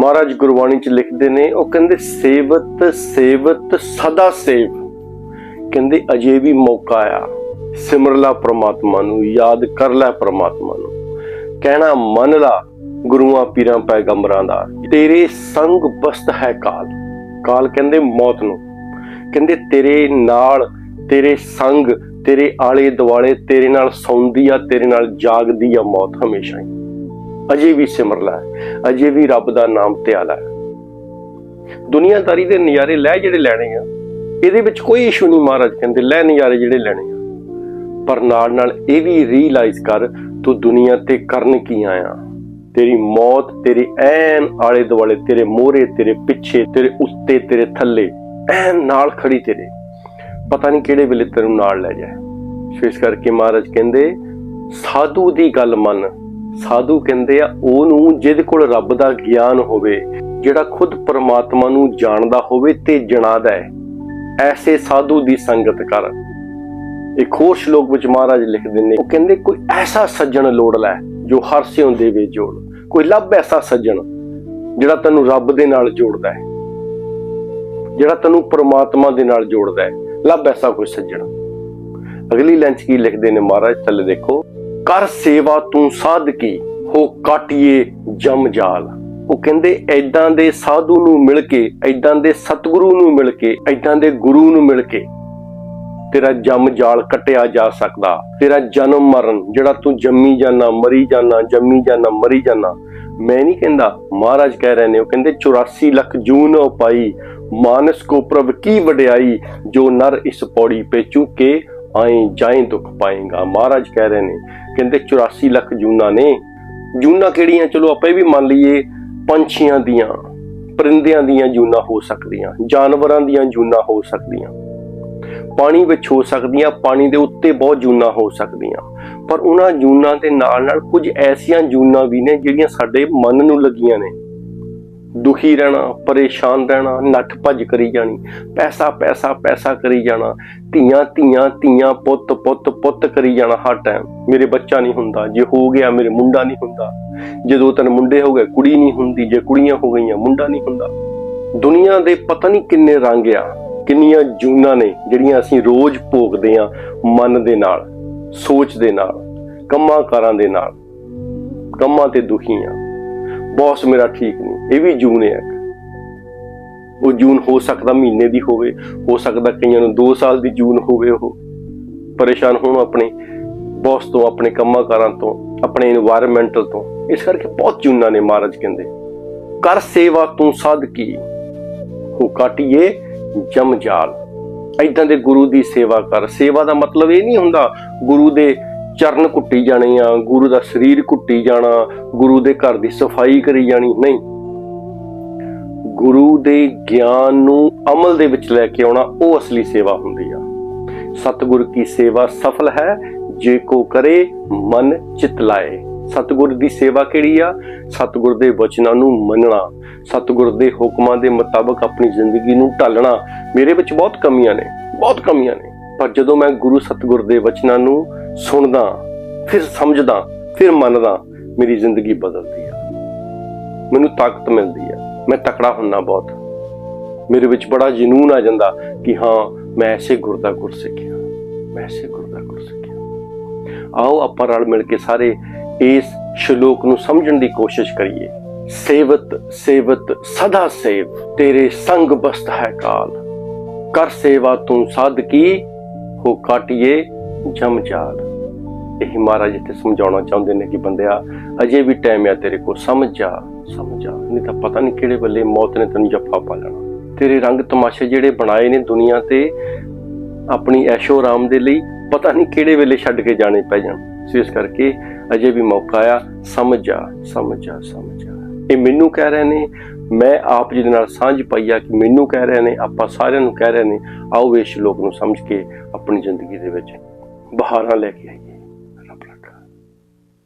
ਮਹਾਰਾਜ ਗੁਰਬਾਣੀ ਚ ਲਿਖਦੇ ਨੇ, ਉਹ ਕਹਿੰਦੇ, ਸੇਵਤ ਸੇਵਤ, ਸਦਾ ਸੇਵ। ਕਹਿੰਦੇ, ਅਜੇ ਵੀ ਮੌਕਾ ਆ। ਸਿਮਰ ਲਾ ਪ੍ਰਮਾਤਮਾ ਨੂੰ, ਯਾਦ ਕਰ ਲੈ ਪ੍ਰਮਾਤਮਾ ਨੂੰ। ਕਹਿਣਾ, ਮੰਨ ਲਾ, ਗੁਰੂਆਂ, ਪੀਰਾਂ, ਪੈਗੰਬਰਾਂ ਦਾ, ਤੇਰੇ ਸੰਗ ਬਸਤ ਹੈ ਕਾਲ। ਕਾਲ ਕਹਿੰਦੇ, ਮੌਤ ਨੂੰ। ਕਹਿੰਦੇ, ਤੇਰੇ ਨਾਲ, ਤੇਰੇ ਸੰਗ, ਤੇਰੇ ਆਲੇ ਦੁਆਲੇ ਤੇਰੇ ਨਾਲ ਸੌਂਦੀ ਆ, ਤੇਰੇ ਨਾਲ ਜਾਗਦੀ ਆ ਮੌਤ ਹਮੇਸ਼ਾ ਹੀ। ਅਜੇ ਵੀ ਸਿਮਰਲਾ ਅਜੇ ਵੀ ਰੱਬ ਦਾ ਨਾਮ ਧਿਆਲਾ ਦੁਨੀਆਦਾਰੀ ਦੇ ਨਜ਼ਾਰੇ ਲੈ ਜਿਹੜੇ ਲੈਣੇ ਆ, ਇਹਦੇ ਵਿੱਚ ਕੋਈ ਇਸ਼ੂ ਨਹੀਂ ਮਹਾਰਾਜ ਕਹਿੰਦੇ, ਲੈ ਨਜ਼ਾਰੇ ਜਿਹੜੇ ਲੈਣੇ ਆ। ਪਰ ਨਾਲ ਨਾਲ ਇਹ ਵੀ ਰੀਅਲਾਈਜ਼ ਕਰ, ਤੂੰ ਦੁਨੀਆ ਤੇ ਕਰਨ ਕੀ ਆਇਆ? ਤੇਰੀ ਮੌਤ, ਤੇਰੀ ਐਨ ਆਲੇ ਦੁਆਲੇ, ਤੇਰੇ ਮੋਹਰੇ, ਤੇਰੇ ਪਿੱਛੇ, ਤੇਰੇ ਉੱਤੇ, ਤੇਰੇ ਥੱਲੇ, ਐਨ ਨਾਲ ਖੜੀ ਤੇਰੇ। ਪਤਾ ਨਹੀਂ ਕਿਹੜੇ ਵੇਲੇ ਤੈਨੂੰ ਨਾਲ ਲੈ ਜਾਏ। ਸੋ ਇਸ ਕਰਕੇ ਮਹਾਰਾਜ ਕਹਿੰਦੇ, ਸਾਧੂ ਦੀ ਗੱਲ ਮੰਨ। ਸਾਧੂ ਕਹਿੰਦੇ ਆ, ਉਹਨੂੰ ਜਿਹਦੇ ਕੋਲ ਰੱਬ ਦਾ ਗਿਆਨ ਹੋਵੇ, ਜਿਹੜਾ ਖੁਦ ਪਰਮਾਤਮਾ ਨੂੰ ਜਾਣਦਾ ਹੋਵੇ ਤੇ ਜਣਾਦਾ ਹੈ। ਐਸੇ ਸਾਧੂ ਦੀ ਸੰਗਤ ਕਰ। ਇੱਕ ਹੋਰ ਸ਼ਲੋਕ ਵਿੱਚ ਮਹਾਰਾਜ ਲਿਖਦੇ ਨੇ ਉਹ ਕਹਿੰਦੇ, ਕੋਈ ਐਸਾ ਸੱਜਣ ਲੋੜ ਲੈ, ਜੋ ਹਰ ਸਿਉਂ ਦੇਵੇ ਜੋੜ। ਕੋਈ ਲੱਭ ਐਸਾ ਸੱਜਣ, ਜਿਹੜਾ ਤੈਨੂੰ ਰੱਬ ਦੇ ਨਾਲ ਜੋੜਦਾ ਹੈ। ਜਿਹੜਾ ਤੈਨੂੰ ਪਰਮਾਤਮਾ ਦੇ ਨਾਲ ਜੋੜਦਾ ਹੈ। ਲੱਭ ਐਸਾ ਕੋਈ ਸੱਜਣ। ਅਗਲੀ ਲਾਈਨ 'ਚ ਕੀ ਲਿਖਦੇ ਨੇ ਮਹਾਰਾਜ? ਥੱਲੇ ਦੇਖੋ। ਕਰ ਸੇਵਾ ਤੂੰ ਸਾਧ ਕੀ, ਹੋ ਕਾਟਿਏ ਜਮ ਜਾਲ। ਉਹ ਕਹਿੰਦੇ ਐਦਾਂ ਦੇ ਸਾਧੂ ਨੂੰ ਮਿਲ ਕੇ ਐਦਾਂ ਦੇ ਸਤਿਗੁਰੂ ਨੂੰ ਮਿਲ ਕੇ ਐਦਾਂ ਦੇ ਗੁਰੂ ਨੂੰ ਮਿਲ ਕੇ ਤੇਰਾ ਜਮ ਜਾਲ ਕੱਟਿਆ ਜਾ ਸਕਦਾ। ਤੇਰਾ ਜਨਮ ਮਰਨ, ਜਿਹੜਾ ਤੂੰ ਜੰਮੀ ਜਾਣਾ ਮਰੀ ਜਾਣਾ ਜੰਮੀ ਜਾਣਾ ਮਰੀ ਜਾਣਾ ਮੈਂ ਨਹੀਂ ਕਹਿੰਦਾ। ਮਹਾਰਾਜ ਕਹਿ ਰਹੇ ਨੇ, ਉਹ ਕਹਿੰਦੇ 84 ਲੱਖ ਜੂਨ ਉਪਾਈ, ਮਾਨਸ ਕੋ ਪ੍ਰਭ ਕੀ ਵਡਿਆਈ, ਜੋ ਨਰ ਇਸ ਪੌੜੀ ਪੇ ਚੁਕੇ ਆਏ ਜਾਏ ਦੁੱਖ ਪਾਏਗਾ। ਮਹਾਰਾਜ ਕਹਿ ਰਹੇ ਨੇ, ਕਹਿੰਦੇ 84 ਲੱਖ ਜੂਨਾ ਨੇ। ਜੂਨਾ ਕਿਹੜੀਆਂ? ਚਲੋ ਆਪਾਂ ਇਹ ਵੀ ਮੰਨ ਲਈਏ, ਪੰਛੀਆਂ ਦੀਆਂ, ਪਰਿੰਦਿਆਂ ਦੀਆਂ ਜੂਨਾ ਹੋ ਸਕਦੀਆਂ, ਜਾਨਵਰਾਂ ਦੀਆਂ ਜੂਨਾ ਹੋ ਸਕਦੀਆਂ। ਪਾਣੀ ਵਿੱਚ ਹੋ ਸਕਦੀਆਂ, ਪਾਣੀ ਦੇ ਉੱਤੇ ਬਹੁਤ ਜੂਨਾ ਹੋ ਸਕਦੀਆਂ। ਪਰ ਉਹਨਾਂ ਜੂਨਾਂ ਦੇ ਨਾਲ ਨਾਲ ਕੁਝ ਐਸੀਆਂ ਜੂਨਾਂ ਵੀ ਨੇ ਜਿਹੜੀਆਂ ਸਾਡੇ ਮਨ ਨੂੰ ਲੱਗੀਆਂ ਨੇ। ਦੁਖੀ ਰਹਿਣਾ, ਪਰੇਸ਼ਾਨ ਰਹਿਣਾ, ਨੱਠ ਭੱਜ ਕਰੀ ਜਾਣੀ, ਪੈਸਾ ਪੈਸਾ ਪੈਸਾ ਕਰੀ ਜਾਣਾ, ਧੀਆਂ ਧੀਆਂ ਧੀਆਂ, ਪੁੱਤ ਪੁੱਤ ਪੁੱਤ ਕਰੀ ਜਾਣਾ ਹਰ ਟਾਈਮ ਮੇਰੇ ਬੱਚਾ ਨਹੀਂ ਹੁੰਦਾ, ਜੇ ਹੋ ਗਿਆ ਮੇਰੇ ਮੁੰਡਾ ਨਹੀਂ ਹੁੰਦਾ ਜੇ ਦੋ ਤਿੰਨ ਮੁੰਡੇ ਹੋ ਗਏ, ਕੁੜੀ ਨਹੀਂ ਹੁੰਦੀ, ਜੇ ਕੁੜੀਆਂ ਹੋ ਗਈਆਂ, ਮੁੰਡਾ ਨਹੀਂ ਹੁੰਦਾ। ਦੁਨੀਆ ਦੇ ਪਤਾ ਨਹੀਂ ਕਿੰਨੇ ਰੰਗ ਆ, ਕਿੰਨੀਆਂ ਜੂਨਾਂ ਨੇ, ਜਿਹੜੀਆਂ ਅਸੀਂ ਰੋਜ਼ ਭੋਗਦੇ ਆ ਮਨ ਦੇ ਨਾਲ, ਸੋਚ ਦੇ ਨਾਲ, ਕੰਮਾਂ ਕਾਰਾਂ ਦੇ ਨਾਲ। ਕੰਮਾਂ ਤੇ ਦੁਖੀ ਆ। ਬੌਸ ਮੇਰਾ ਠੀਕ ਨਹੀਂ, ਇਹ ਵੀ ਜੂਨ ਹੈ ਉਹ ਜੂਨ ਹੋ ਸਕਦਾ ਮਹੀਨੇ ਦੀ ਹੋਵੇ, ਹੋ ਸਕਦਾ ਕਈਆਂ ਨੂੰ 2 ਸਾਲ ਦੀ ਜੂਨ ਹੋਵੇ ਉਹ। ਪਰੇਸ਼ਾਨ ਹੋਣ ਆਪਣੇ ਬੌਸ ਤੋਂ, ਆਪਣੇ ਕੰਮਾਂ ਕਾਰਾਂ ਤੋਂ, ਆਪਣੇ এনवायरमेंटਲ ਤੋਂ। ਇਸ ਕਰਕੇ ਬਹੁਤ ਜੂਨਾਂ ਨੇ ਮਹਾਰਾਜ ਕਹਿੰਦੇ, ਕਰ ਸੇਵਾ ਤੂੰ ਸਾਧ ਕੀ? ਉਹ ਕਾਟੀਏ ਜਮ ਜਾਲ। ਇਦਾਂ ਦੇ ਗੁਰੂ ਦੀ ਸੇਵਾ ਕਰ। ਸੇਵਾ ਦਾ ਮਤਲਬ ਇਹ ਨਹੀਂ ਹੁੰਦਾ, ਗੁਰੂ ਦੇ ਚਰਨ ਕੁੱਟੀ ਜਾਣੇ ਆ, ਗੁਰੂ ਦਾ ਸਰੀਰ ਕੁੱਟੀ ਜਾਣਾ, ਗੁਰੂ ਦੇ ਘਰ ਦੀ ਸਫ਼ਾਈ ਕਰੀ ਜਾਣੀ, ਨਹੀਂ। ਗੁਰੂ ਦੇ ਗਿਆਨ ਨੂੰ ਅਮਲ ਦੇ ਵਿੱਚ ਲੈ ਕੇ ਆਉਣਾ, ਉਹ ਅਸਲੀ ਸੇਵਾ ਹੁੰਦੀ ਆ। ਸਤਿਗੁਰ ਕੀ ਸੇਵਾ ਸਫਲ ਹੈ? ਜੇ ਕੋ ਕਰੇ, ਮਨ ਚਿਤ ਲਾਏ। ਸਤਿਗੁਰ ਦੀ ਸੇਵਾ ਕਿਹੜੀ ਆ? ਸਤਿਗੁਰ ਦੇ ਵਚਨਾਂ ਨੂੰ ਮੰਨਣਾ। ਸਤਿਗੁਰ ਦੇ ਹੁਕਮਾਂ ਦੇ ਮੁਤਾਬਕ ਆਪਣੀ ਜ਼ਿੰਦਗੀ ਨੂੰ ਢਾਲਣਾ। ਮੇਰੇ ਵਿੱਚ ਬਹੁਤ ਕਮੀਆਂ ਨੇ, ਬਹੁਤ ਕਮੀਆਂ ਨੇ। ਪਰ ਜਦੋਂ ਮੈਂ ਗੁਰੂ ਸਤਿਗੁਰ ਦੇ ਵਚਨਾਂ ਨੂੰ ਸੁਣਦਾ, ਫਿਰ ਸਮਝਦਾ, ਫਿਰ ਮੰਨਦਾ, ਮੇਰੀ ਜ਼ਿੰਦਗੀ ਬਦਲਦੀ ਆ। ਮੈਨੂੰ ਤਾਕਤ ਮਿਲਦੀ ਆ। ਮੈਂ ਤਕੜਾ ਹੁੰਨਾ ਬਹੁਤ। ਮੇਰੇ ਵਿੱਚ ਬੜਾ ਜਨੂਨ ਆ ਜਾਂਦਾ ਕਿ ਹਾਂ, ਮੈਂ ਐਸੇ ਗੁਰ ਦਾ ਗੁਰ ਸਿੱਖਿਆ। ਮੈਂ ਐਸੇ ਗੁਰ ਦਾ ਗੁਰ ਸਿੱਖਿਆ। ਆਓ ਆਪਾਂ ਰਲ ਮਿਲ ਕੇ ਸਾਰੇ ਇਸ ਸ਼ਲੋਕ ਨੂੰ ਸਮਝਣ ਦੀ ਕੋਸ਼ਿਸ਼ ਕਰੀਏ। ਸੇਵਤ ਸੇਵਤ, ਸਦਾ ਸੇਵ। ਤੇਰੇ ਸੰਗ ਬਸਤ ਹੈ ਕਾਲ। ਕਰ ਸੇਵਾ ਤੂੰ ਸਾਧ ਕੀ, ਹੋ ਕਾਟਿਏ ਜਮ ਜਾਲ। ਇਹ ਮਹਾਰਾਜ ਇੱਥੇ ਸਮਝਾਉਣਾ ਚਾਹੁੰਦੇ ਨੇ ਕਿ ਬੰਦਿਆ, ਅਜੇ ਵੀ ਟਾਈਮ ਆ ਤੇਰੇ ਕੋਲ, ਸਮਝ ਜਾ ਸਮਝ ਜਾ। ਨਹੀਂ ਤਾਂ ਪਤਾ ਨਹੀਂ ਕਿਹੜੇ ਵੇਲੇ ਮੌਤ ਨੇ ਤੈਨੂੰ ਜੱਫਾ ਪਾ ਲੈਣਾ। ਤੇਰੇ ਰੰਗ ਤਮਾਸ਼ੇ ਜਿਹੜੇ ਬਣਾਏ ਨੇ ਦੁਨੀਆ ਤੇ, ਆਪਣੀ ਐਸ਼ੋ ਆਰਾਮ ਦੇ ਲਈ, ਪਤਾ ਨਹੀਂ ਕਿਹੜੇ ਵੇਲੇ ਛੱਡ ਕੇ ਜਾਣੇ ਪੈ ਜਾਣ। ਸੋ ਇਸ ਕਰਕੇ ਅਜੇ ਵੀ ਮੌਕਾ ਆ, ਸਮਝ ਜਾ ਸਮਝ ਜਾ ਸਮਝ ਜਾ। ਇਹ ਮੈਨੂੰ ਕਹਿ ਰਹੇ ਨੇ, ਮੈਂ ਆਪ ਜੀ ਦੇ ਨਾਲ ਸਾਂਝ ਪਾਈ ਆ ਕਿ ਮੈਨੂੰ ਕਹਿ ਰਹੇ ਨੇ, ਆਪਾਂ ਸਾਰਿਆਂ ਨੂੰ ਕਹਿ ਰਹੇ ਨੇ, ਆਓ ਇਸ ਲੋਕ ਨੂੰ ਸਮਝ ਕੇ ਆਪਣੀ ਜ਼ਿੰਦਗੀ ਦੇ ਵਿੱਚ ਬਹਾਰਾਂ ਲੈ ਕੇ ਆਈਏ।